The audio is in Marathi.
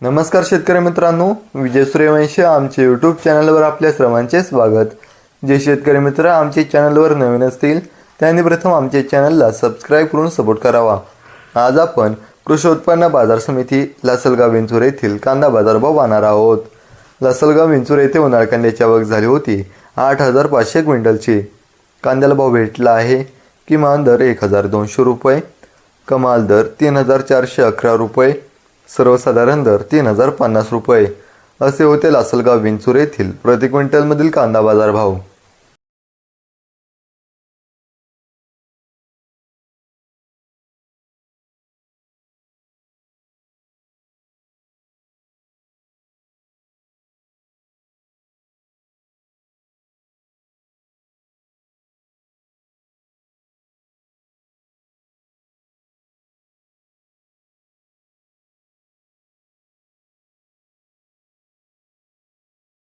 नमस्कार शेतकरी मित्रांनो विजय सूर्यवंशी आमच्या यूट्यूब चॅनलवर आपल्या सर्वांचे स्वागत. जे शेतकरी मित्र आमचे चॅनलवर नवीन असतील त्यांनी प्रथम आमच्या चॅनलला सबस्क्राईब करून सपोर्ट करावा. आज आपण कृषी उत्पन्न बाजार समिती लासलगाव विंचूर येथील कांदा बाजारभाव पाहणार आहोत. लासलगाव विंचूर येथे उन्हाळ कांद्याची आवक झाली होती आठ हजार पाचशे क्विंटलची कांद्याला भाव भेटला आहे किमान दर एक हजार दोनशे रुपये कमाल दर तीन हजार चारशे अकरा रुपये सर्वसाधारण दर तीन हजार पन्नास रुपये. असे होते लासलगाव विंचूर येथील प्रति क्विंटलमधील कांदा बाजार भाव